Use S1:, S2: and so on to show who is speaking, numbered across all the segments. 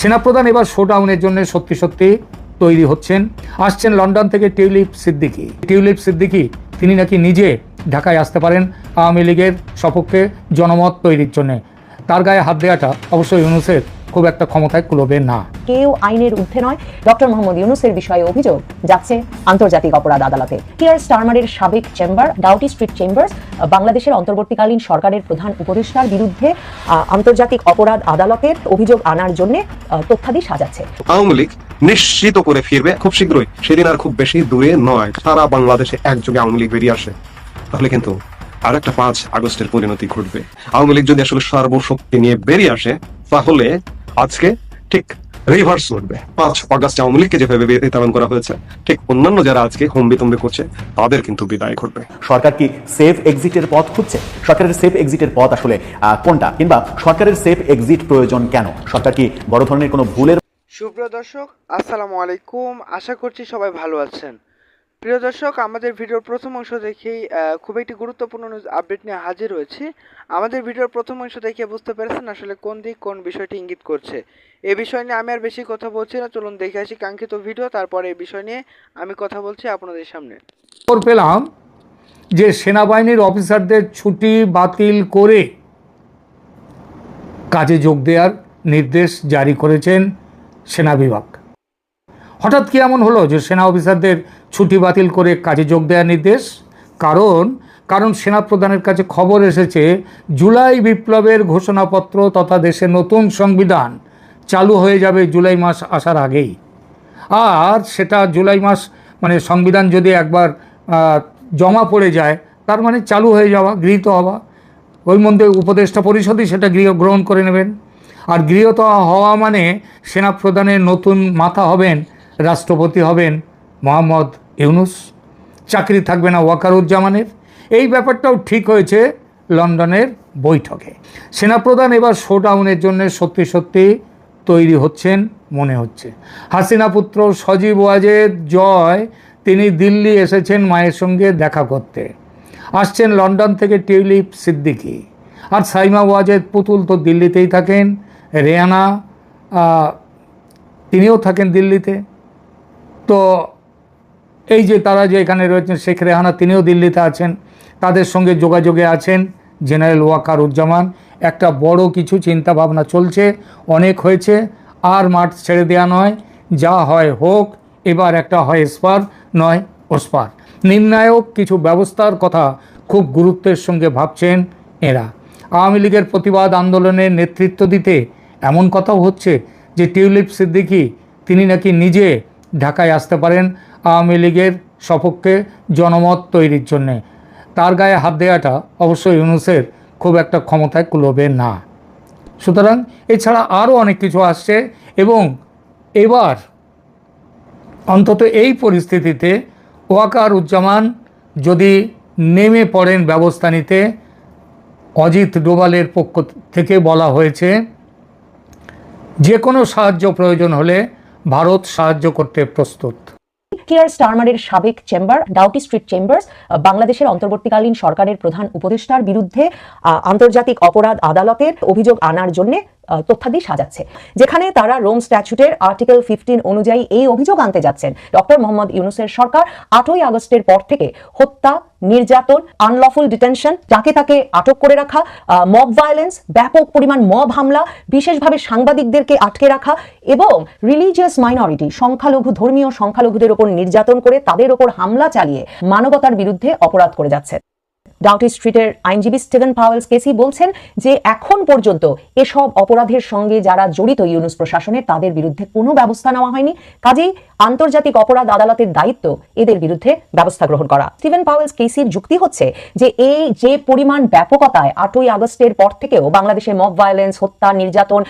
S1: সেনাপ্রধান এবার শোডাউনের জন্য সত্যি সত্যি তৈরি হচ্ছেন। আসছেন লন্ডন থেকে টিউলিপ সিদ্দিকি। টিউলিপ সিদ্দিকি, তিনি নাকি নিজে ঢাকায় আসতে পারেন আওয়ামী লীগের সপক্ষে জনমত তৈরির জন্যে। তার গায়ে হাত দেওয়াটা অবশ্যই ইউনুসের খুব একটা ক্ষমতায় কুলবে না।
S2: কেউ আইনের ঊর্ধ্বে নয়। ডক্টর মোহাম্মদ ইউনুসের বিষয়ে অভিযোগ যাচ্ছে আন্তর্জাতিক অপরাধ আদালতে। টিয়ার স্টারমারের সাবেক চেম্বার ডাউটি স্ট্রিট চেম্বার্স বাংলাদেশের অন্তর্বর্তীকালীন সরকারের প্রধান উপদেষ্টার বিরুদ্ধে আন্তর্জাতিক অপরাধ আদালতের অভিযোগ আনার জন্য তথ্যাদি সাজাচ্ছে।
S3: আওয়ামী লীগ নিশ্চিত করে ফিরবে খুব শীঘ্রই। সেদিন আর খুব বেশি দূরে নয়। সারা বাংলাদেশে একযোগে আওয়ামী লীগ বেরিয়ে আসে। তাহলে কিন্তু আর একটা পাঁচ আগস্টের পরিণতি ঘটবে। আওয়ামী লীগ যদি আসলে সর্বশক্তি নিয়ে বেরিয়ে আসে তাহলে আজকে ঠিক রিভার্স ঘটবে পাঁচ আগস্ট আওয়ামী লীগকে যেভাবে বিতাড়ন করা হয়েছে ঠিক অন্যান্য যারা আজকে হম্বি তম্বি করছে তাদের কিন্তু বিদায় ঘটবে।
S4: সরকার কি সেফ এক্সিটের পথ খুঁজছে? সরকারের সেফ এক্সিটের পথ আসলে আহ, কোনটা? কিংবা সরকারের সেফ এক্সিট প্রয়োজন কেন? সরকার কি বড় ধরনের কোনো ভুলের
S5: সুপ্রিয় দর্শক আসসালামু আলাইকুম। আশা করছি সবাই ভালো আছেন। প্রিয় দর্শক, আমাদের ভিডিওর প্রথম অংশ দেখেই খুব একটি গুরুত্বপূর্ণ আপডেট নিয়ে হাজির হয়েছি আমাদের ভিডিওর প্রথম অংশ দেখে বুঝতে পেরেছেন আসলে কোন দিক কোন বিষয়টি ইঙ্গিত করছে। এ বিষয় নিয়ে আমি আর বেশি কথা বলছি না। চলুন দেখে আসি কাঙ্ক্ষিত ভিডিও। তারপরে এই বিষয় নিয়ে আমি কথা বলছি আপনাদের সামনে।
S1: পেলাম যে সেনাবাহিনীর অফিসারদের ছুটি বাতিল করে কাজে যোগ দেওয়ার নির্দেশ জারি করেছেন সেনা বিভাগ। হঠাৎ কি এমন হলো যে সেনা অফিসারদের ছুটি বাতিল করে কাজে যোগ দেওয়ার নির্দেশ? কারণ কারণ সেনা প্রধানের কাছে খবর এসেছে, জুলাই বিপ্লবের ঘোষণাপত্র তথা দেশের নতুন সংবিধান চালু হয়ে যাবে জুলাই মাস আসার আগেই। আর সেটা জুলাই মাস মানে সংবিধান যদি একবার জমা পড়ে যায়, তার মানে চালু হয়ে যাওয়া, গৃহীত হওয়া। ওই মধ্যে উপদেষ্টা পরিষদই সেটা গৃহ, গ্রহণ করে নেবেন। আর গৃহীত হওয়া মানে সেনাপ্রধানের নতুন মাথা হবেন রাষ্ট্রপতি হবেন মোহাম্মদ ইউনুস। চাকরি থাকবে না ওয়াকারুজ্জামানের। এই ব্যাপারটাও ঠিক হয়েছে লন্ডনের বৈঠকে। সেনাপ্রধান এবার শোডাউনের জন্য সত্যি সত্যি তৈরি হচ্ছেন মনে হচ্ছে। হাসিনা পুত্র সজীব ওয়াজেদ জয়, তিনি দিল্লি এসেছেন মায়ের সঙ্গে দেখা করতে। আসছেন লন্ডন থেকে টিউলিপ সিদ্দিকি। আর সাইমা ওয়াজেদ পুতুল তো দিল্লিতেই থাকেন। রেয়ানা তিনিও থাকেন দিল্লিতে। তো এই যে তারা যে এখানে রয়েছেন, শেখ রেহানা, তিনিও দিল্লিতে আছেন। তাদের সঙ্গে যোগাযোগে আছেন জেনারেল ওয়াকার উজ্জামান একটা বড় কিছু চিন্তা ভাবনা চলছে, অনেক হয়েছে, আর মাঠ ছেড়ে দেওয়া নয়। যা হয় হোক, এবার একটা হয় স্পার নয় ওস্পার। নির্ণায়ক কিছু ব্যবস্থার কথা খুব গুরুত্বের সঙ্গে ভাবছেন এরা। আওয়ামী লীগের প্রতিবাদ আন্দোলনের নেতৃত্ব দিতে এমন কথাও হচ্ছে যে টিউলিপ সিদ্দিকি, তিনি নাকি নিজে ঢাকায় আসতে পারেন আওয়ামী লীগের সপক্ষে জনমত তৈরির জন্যে। তার গায়ে হাত দেওয়াটা অবশ্যই ইউনুসের খুব একটা ক্ষমতায় কুলবে না। সুতরাং এছাড়া আরও অনেক কিছু আসছে এবং এবার অন্তত এই পরিস্থিতিতে ওয়াকার উজ্জামান যদি নেমে পড়েন ব্যবস্থা নিতে, অজিত ডোভালের পক্ষ থেকে বলা হয়েছে, যে কোনো সাহায্য প্রয়োজন হলে ভারত সাহায্য করতে প্রস্তুত।
S2: কেয়ার স্টারমারের সাবেক চেম্বার, ডাউটি স্ট্রিট চেম্বার্স বাংলাদেশের অন্তর্বর্তীকালীন সরকারের প্রধান উপদেষ্টার বিরুদ্ধে আন্তর্জাতিক অপরাধ আদালতের অভিযোগ আনার জন্য তথ্যাদি সাজাচ্ছে, যেখানে তারা রোম স্ট্যাচুটের আর্টিকেল ফিফটিন অনুযায়ী এই অভিযোগ আনতে যাচ্ছেন। ডক্টর মোহাম্মদ ইউনুসের সরকার আটই আগস্টের পর থেকে হত্যা, নির্যাতন আনলফুল ডিটেনশন যাকে তাকে আটক করে রাখা মব ভায়োলেন্স ব্যাপক পরিমাণ মব হামলা, বিশেষভাবে সাংবাদিকদেরকে আটকে রাখা এবং রিলিজিয়াস মাইনরিটি সংখ্যালঘু, ধর্মীয় সংখ্যালঘুদের ওপর নির্যাতন করে তাদের ওপর হামলা চালিয়ে মানবতার বিরুদ্ধে অপরাধ করে যাচ্ছে ডাউটি স্ট্রিটের আইনজীবী স্টিভেন পাওয়েলস কেসি বলছেন যে এখন পর্যন্ত এসব অপরাধের সঙ্গে যারা জড়িত ইউনুস প্রশাসনের, তাদের বিরুদ্ধে কোনো ব্যবস্থা নেওয়া হয়নি। কাজেই আন্তর্জাতিক অপরাধ আদালতের দায়িত্ব এদের বিরুদ্ধে ব্যবস্থা গ্রহণ করা। স্টিভেন পাওয়েলস কেসির যুক্তি হচ্ছে যে এই যে পরিমাণ ব্যাপকতায় আটই আগস্টের পর থেকেও বাংলাদেশে মব ভায়োলেন্স, হত্যা, নির্যাতন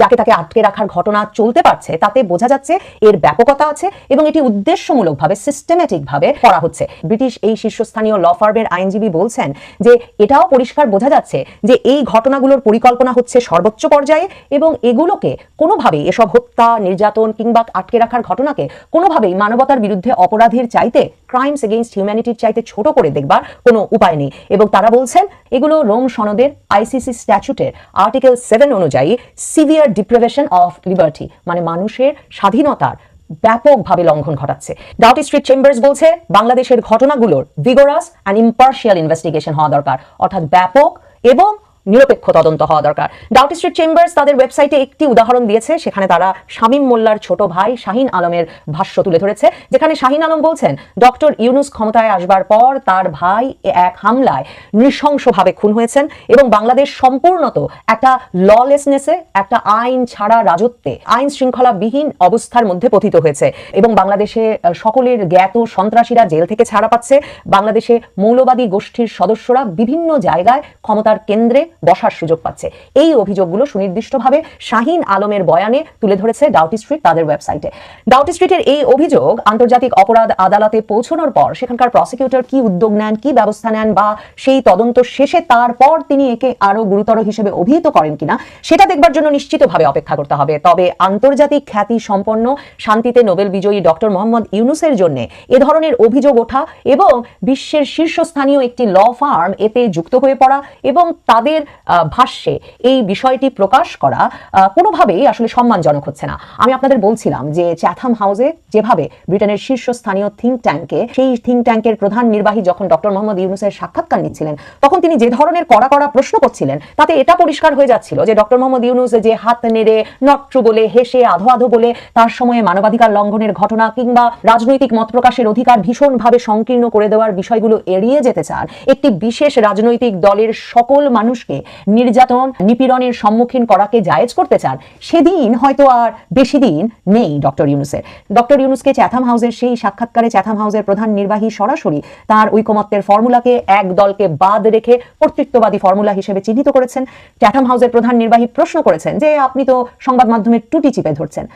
S2: যাকে তাকে আটকে রাখার ঘটনা চলতে পারছে, তাতে বোঝা যাচ্ছে এর ব্যাপকতা আছে এবং এটি উদ্দেশ্যমূলকভাবে সিস্টেম্যাটিক ভাবে করা হচ্ছে। ব্রিটিশ এই শীর্ষস্থানীয় ল ফার্মের আইনজীবী বলছেন বলছেন যে এটাও পরিষ্কার বোঝা যাচ্ছে যে এই ঘটনাগুলোর পরিকল্পনা হচ্ছে সর্বোচ্চ পর্যায়ে এবং এগুলোকে কোনোভাবেই এসব হত্যা, নির্যাতন কিংবা আটকে রাখার ঘটনাকে কোনোভাবেই মানবতার বিরুদ্ধে অপরাধের চাইতে ক্রাইমস এগেইনস্ট হিউম্যানিটির চাইতে ছোট করে দেখবার কোনো উপায় নেই। এবং তারা বলছেন, এগুলো রোম সনদের আইসিসি স্ট্যাচুটের আর্টিকেল সেভেন অনুযায়ী সিভিয়ার ডিপ্রিভেশন অফ লিবার্টি মানে মানুষের স্বাধীনতার ব্যাপকভাবে লঙ্ঘন ঘটাচ্ছে। ডাউটি স্ট্রিট চেম্বার্স বলছে, বাংলাদেশের ঘটনাগুলোর ভিগোরাস অ্যান্ড ইম্পার্শিয়াল ইনভেস্টিগেশন হওয়া দরকার। অর্থাৎ ব্যাপক এবং নিরপেক্ষ তদন্ত হওয়া দরকার। ডাউটি স্ট্রিট চেম্বার্স তাদের ওয়েবসাইটে একটি উদাহরণ দিয়েছে, সেখানে তারা শামীম মোল্লার ছোট ভাই শাহিন আলমের ভাষ্য তুলে ধরেছে। যেখানে শাহিন আলম বলছেন, ডক্টর ইউনুস ক্ষমতায় আসবার পর তার ভাই এক হামলায় নৃশংসভাবে খুন হয়েছেন এবং বাংলাদেশ সম্পূর্ণত একটা ললেসনেসে একটা আইন ছাড়া রাজত্বে, আইন শৃঙ্খলাবিহীন অবস্থার মধ্যে পতিত হয়েছে এবং বাংলাদেশে সকলের জ্ঞাত সন্ত্রাসীরা জেল থেকে ছাড়া পাচ্ছে। বাংলাদেশে মৌলবাদী গোষ্ঠীর সদস্যরা বিভিন্ন জায়গায় ক্ষমতার কেন্দ্রে বসার সুযোগ পাচ্ছে। এই অভিযোগগুলো সুনির্দিষ্টভাবে শাহিন আলমের বয়ানে তুলে ধরেছে ডাউটি স্ট্রিট তাদের ওয়েবসাইটে। ডাউটি স্ট্রিটের এই অভিযোগ আন্তর্জাতিক অপরাধ আদালতে পৌঁছানোর পর সেখানকার প্রসিকিউটর কি উদ্যোগ নেন, কি ব্যবস্থা নেন বা সেই তদন্ত শেষে তারপর তিনি একে আরও গুরুতর হিসেবে অভিহিত করেন কিনা, সেটা দেখবার জন্য নিশ্চিতভাবে অপেক্ষা করতে হবে। তবে আন্তর্জাতিক খ্যাতি সম্পন্ন, শান্তিতে নোবেল বিজয়ী ডক্টর মোহাম্মদ ইউনুসের জন্য এ ধরনের অভিযোগ ওঠা এবং বিশ্বের শীর্ষস্থানীয় একটি ল ফার্ম এতে যুক্ত হয়ে পড়া এবং তাদের ভাষ্যে এই বিষয়টি প্রকাশ করা কোনোভাবেই আসলে সম্মানজনক হচ্ছে না। আমি আপনাদের বলছিলাম যে চ্যাথাম হাউসে যেভাবে ব্রিটেনের শীর্ষস্থানীয় থিঙ্ক ট্যাঙ্কে সেই থিঙ্ক ট্যাঙ্কের প্রধান নির্বাহী যখন ডক্টর মোহাম্মদ ইউনুসের সাক্ষাৎকার নিচ্ছিলেন, তখন তিনি যে ধরনের কড়া কড়া প্রশ্ন করছিলেন, তাতে এটা পরিষ্কার হয়ে যাচ্ছিল যে ডক্টর মোহাম্মদ ইউনুস যে হাত নেড়ে নট্রু বলে, হেসে, আধো আধো বলে, তার সময়ে মানবাধিকার লঙ্ঘনের ঘটনা কিংবা রাজনৈতিক মত প্রকাশের অধিকার ভীষণভাবে সংকীর্ণ করে দেওয়ার বিষয়গুলো এড়িয়ে যেতে চান, একটি বিশেষ রাজনৈতিক দলের সকল মানুষকে নির্যাতন, নিপীড়নের সম্মুখীন করাকে জায়েজ করতে চান, সেদিন হয়তো আর বেশি দিন নেই ডক্টর ইউনুসের। ডক্টর ইউনুসকে চ্যাথাম হাউসের সেই সাক্ষাৎকারে চ্যাথাম হাউসের প্রধান নির্বাহী সরাসরি তার ঐকমত্যের ফর্মুলাকে এক দলকে বাদ রেখে কর্তৃত্ববাদী ফর্মুলা হিসেবে চিহ্নিত করেছেন। চ্যাথাম হাউসের প্রধান নির্বাহী প্রশ্ন করেছেন যে, আপনি তো সংবাদ মাধ্যমের টুটি চিপে ধরছেন।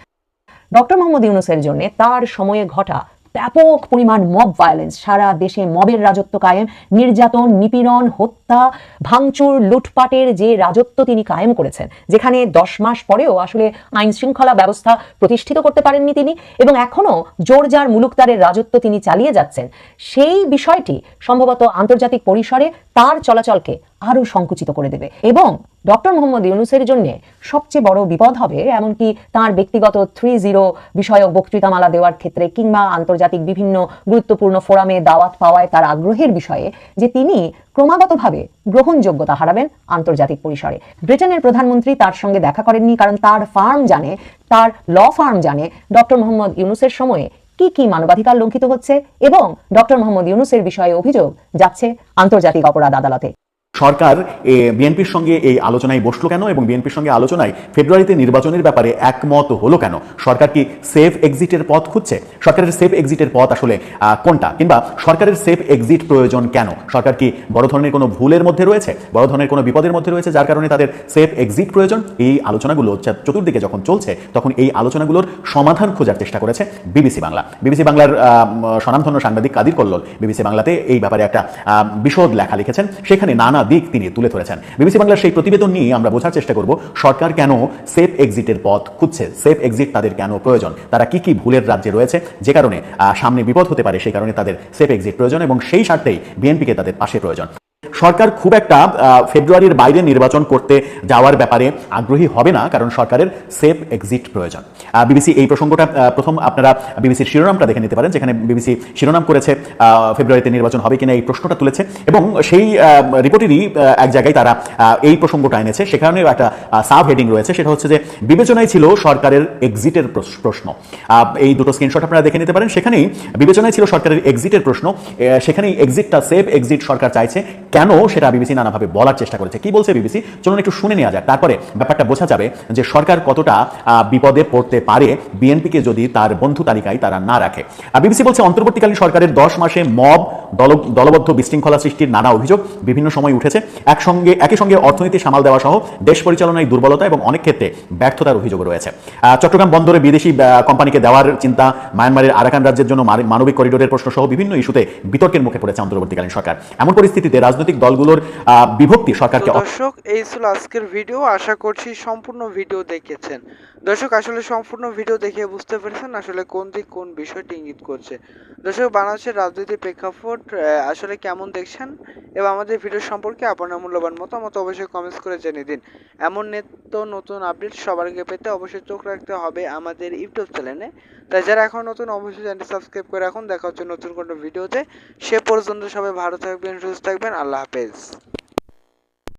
S2: ডক্টর মোহাম্মদ ইউনুসের জন্য তার সময়ে ঘটা ব্যাপক পরিমাণ মব ভায়োলেন্স সারা দেশে মবের রাজত্ব কায়েম, নির্যাতন, নিপীড়ন, হত্যা, ভাঙচুর, লুটপাটের যে রাজত্ব তিনি কায়েম করেছেন, যেখানে দশ মাস পরেও আসলে আইন শৃঙ্খলা ব্যবস্থা প্রতিষ্ঠিত করতে পারেননি তিনি এবং এখনও জোরজার মুলুকদারের রাজত্ব তিনি চালিয়ে যাচ্ছেন। সেই বিষয়টি সম্ভবত আন্তর্জাতিক পরিসরে তার চলাচলকে আরও সংকুচিত করে দেবে এবং ডক্টর মোহাম্মদ ইউনুসের জন্য সবচেয়ে বড় বিপদ হবে, এমনকি তার ব্যক্তিগত থ্রি জিরো বিষয়ক বক্তৃতামালা দেওয়ার ক্ষেত্রে কিংবা আন্তর্জাতিক বিভিন্ন গুরুত্বপূর্ণ ফোরামে দাওয়াত পাওয়ায় তার আগ্রহের বিষয়ে যে তিনি ক্রমাগতভাবে গ্রহণযোগ্যতা হারাবেন আন্তর্জাতিক পরিসরে। ব্রিটেনের প্রধানমন্ত্রী তার সঙ্গে দেখা করেননি, কারণ তার ফার্ম জানে, তার ল ফার্ম জানে ডক্টর মোহাম্মদ ইউনুসের সময়ে কি কি মানবাধিকার লঙ্ঘিত হচ্ছে এবং ডক্টর মোহাম্মদ ইউনুসের বিষয়ে অভিযোগ যাচ্ছে আন্তর্জাতিক অপরাধ আদালতে।
S4: সরকার বিএনপির সঙ্গে এই আলোচনায় বসল কেন এবং বিএনপির সঙ্গে আলোচনায় ফেব্রুয়ারিতে নির্বাচনের ব্যাপারে একমত হলো কেন? সরকার কি সেফ এক্সিটের পথ খুঁজছে? সরকারের সেফ এক্সিটের পথ আসলে কোনটা? কিংবা সরকারের সেফ এক্সিট প্রয়োজন কেন? সরকার কি বড় ধরনের কোনো ভুলের মধ্যে রয়েছে? বড় ধরনের কোনো বিপদের মধ্যে রয়েছে যার কারণে তাদের সেফ এক্সিট প্রয়োজন? এই আলোচনাগুলো চতুর্দিকে যখন চলছে, তখন এই আলোচনাগুলোর সমাধান খোঁজার চেষ্টা করেছে বিবিসি বাংলা। বিবিসি বাংলার স্বনামধন্য সাংবাদিক কাদির কল্লোল বিবিসি বাংলাতে এই ব্যাপারে একটা বিশদ লেখা লিখেছেন। সেখানে নানা দিক তিনি তুলে ধরেছেন। বিবিসি বাংলার সেই প্রতিবেদন নিয়ে আমরা বোঝার চেষ্টা করব, সরকার কেন সেফ এক্সিটের পথ খুঁজছে? সেফ এক্সিট তাদের কেন প্রয়োজন? তারা কি কি ভুলের রাজ্যে রয়েছে? যে কারণে সামনে বিপদ হতে পারে, সেই কারণে তাদের সেফ এক্সিট প্রয়োজন এবং সেই স্বার্থেই বিএনপিকে তাদের পাশে প্রয়োজন। সরকার খুব একটা ফেব্রুয়ারির বাইরে নির্বাচন করতে যাওয়ার ব্যাপারে আগ্রহী হবে না, কারণ সরকারের সেফ এক্সিট প্রয়োজন। বিবিসি এই প্রসঙ্গটা প্রথম আপনারা বিবিসির শিরোনামটা দেখে নিতে পারেন, যেখানে বিবিসি শিরোনাম করেছে ফেব্রুয়ারিতে নির্বাচন হবে কিনা এই প্রশ্নটা তুলেছে। এবং সেই রিপোর্টেরই এক জায়গায় তারা এই প্রসঙ্গটা এনেছে। সেখানে একটা সাব হেডিং রয়েছে। সেটা হচ্ছে যে, বিবেচনায় ছিল সরকারের এক্সিটের প্রশ্ন। এই দুটো স্ক্রিনশট আপনারা দেখে নিতে পারেন। সেখানেই বিবেচনায় ছিল সরকারের এক্সিটের প্রশ্ন। সেখানেই এক্সিটটা সেফ এক্সিট সরকার চাইছে। কেন সেটা বিবিসি নানাভাবে বলার চেষ্টা করেছে? কি বলছে বিবিসি? চলুন একটু শুনে নেওয়া যাক। তারপরে ব্যাপারটা বোঝা যাবে যে সরকার কতটা বিপদে পড়তে পারে বিএনপিকে যদি তার বন্ধু তালিকায় তারা না রাখে। বিবিসি বলছে, অন্তর্বর্তীকালীন সরকারের দশ মাসে মব দল দলবদ্ধ বিশৃঙ্খলা সৃষ্টির নানা অভিযোগ বিভিন্ন সময় উঠেছে। একসঙ্গে একই সঙ্গে অর্থনীতি সামাল দেওয়া সহ দেশ পরিচালনায় দুর্বলতা এবং অনেক ক্ষেত্রে ব্যর্থতার অভিযোগ রয়েছে। চট্টগ্রাম বন্দরে বিদেশি কোম্পানিকে দেওয়ার চিন্তা মায়ানমারের আরাকান রাজ্যের জন্য মানবিক করিডোরের প্রশ্ন সহ বিভিন্ন ইস্যুতে বিতর্কের মুখে পড়েছে অন্তর্বর্তীকালীন সরকার। এমন পরিস্থিতিতে রাজনৈতিক দলগুলোর বিভক্তি সরকারকে
S5: দর্শক এই ছিল আজকের ভিডিও। আশা করছি সম্পূর্ণ ভিডিও দেখেছেন। দর্শক আসলে সম্পূর্ণ ভিডিও দেখে বুঝতে পেরেছেন আসলে কোন দিক কোন বিষয়টি ইঙ্গিত করছে। দর্শক বাংলাদেশের রাজনৈতিক প্রেক্ষাপট আহ, আসলে কেমন দেখছেন? এবং আমাদের ভিডিও সম্পর্কে আপনার মূল্যবান মতামত অবশ্যই কমেন্টস করে জানিয়ে দিন। এমন নিত্য নতুন আপডেট সবার আগে পেতে অবশ্যই চোখ রাখতে হবে আমাদের ইউটিউব চ্যানেলে তাই যারা এখন নতুন অবশ্যই চ্যানেলটি সাবস্ক্রাইব করে রাখুন। দেখা হচ্ছে নতুন কোনো ভিডিওতে সে পর্যন্ত সবাই ভালো থাকবেন সুস্থ থাকবেন। আল্লাহ হাফেজ।